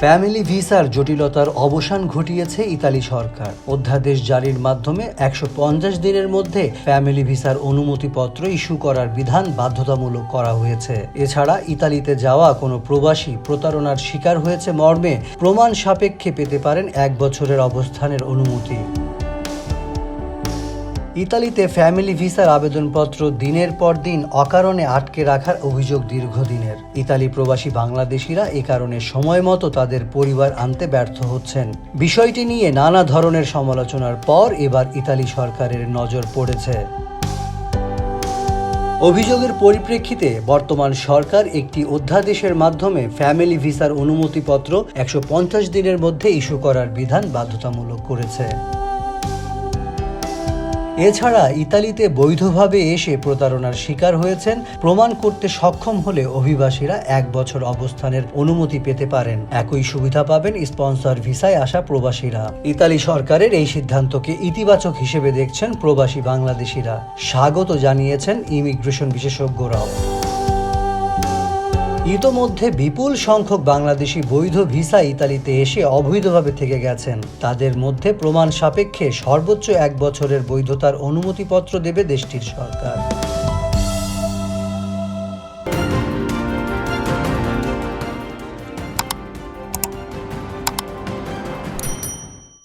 Family ভিসার জটিলতার অবসান ঘটিয়েছে ইতালি সরকার। অধ্যাদেশ জারির মাধ্যমে একশো পঞ্চাশ দিনের মধ্যে ফ্যামিলি ভিসার অনুমতিপত্র ইস্যু করার বিধান বাধ্যতামূলক করা হয়েছে। এছাড়া ইতালিতে যাওয়া কোনো প্রবাসী প্রতারণার শিকার হয়েছে মর্মে প্রমাণ সাপেক্ষে পেতে পারেন এক বছরের অবস্থানের অনুমতি। ইতালিতে ফ্যামিলি ভিসার আবেদনপত্র দিনের পর দিন অকারণে আটকে রাখার অভিযোগ দীর্ঘদিনের। ইতালি প্রবাসী বাংলাদেশিরা এ কারণে সময় মতো তাদের পরিবার আনতে ব্যর্থ হচ্ছেন। বিষয়টি নিয়ে নানা ধরনের সমালোচনার পর এবার ইতালি সরকারের নজর পড়েছে। অভিযোগের পরিপ্রেক্ষিতে বর্তমান সরকার একটি অধ্যাদেশের মাধ্যমে ফ্যামিলি ভিসার অনুমতিপত্র একশো পঞ্চাশ দিনের মধ্যে ইস্যু করার বিধান বাধ্যতামূলক করেছে। এছাড়া ইতালিতে বৈধভাবে এসে প্রতারণার শিকার হয়েছেন। প্রমাণ করতে সক্ষম হলে অভিবাসীরা এক বছর অবস্থানের অনুমতি পেতে পারেন। একই সুবিধা পাবেন স্পন্সর ভিসায় আসা প্রবাসীরা। ইতালি সরকারের এই সিদ্ধান্তকে ইতিবাচক হিসেবে দেখছেন প্রবাসী বাংলাদেশিরা। স্বাগত জানিয়েছেন ইমিগ্রেশন বিশেষজ্ঞরাও। ইতোমধ্যে বিপুল সংখ্যক বাংলাদেশি বৈধ ভিসা ইতালিতে এসে অবৈধভাবে থেকে গেছেন। তাদের মধ্যে প্রমাণ সাপেক্ষে সর্বোচ্চ এক বছরের বৈধতার অনুমতিপত্র দেবে দেশটির সরকার।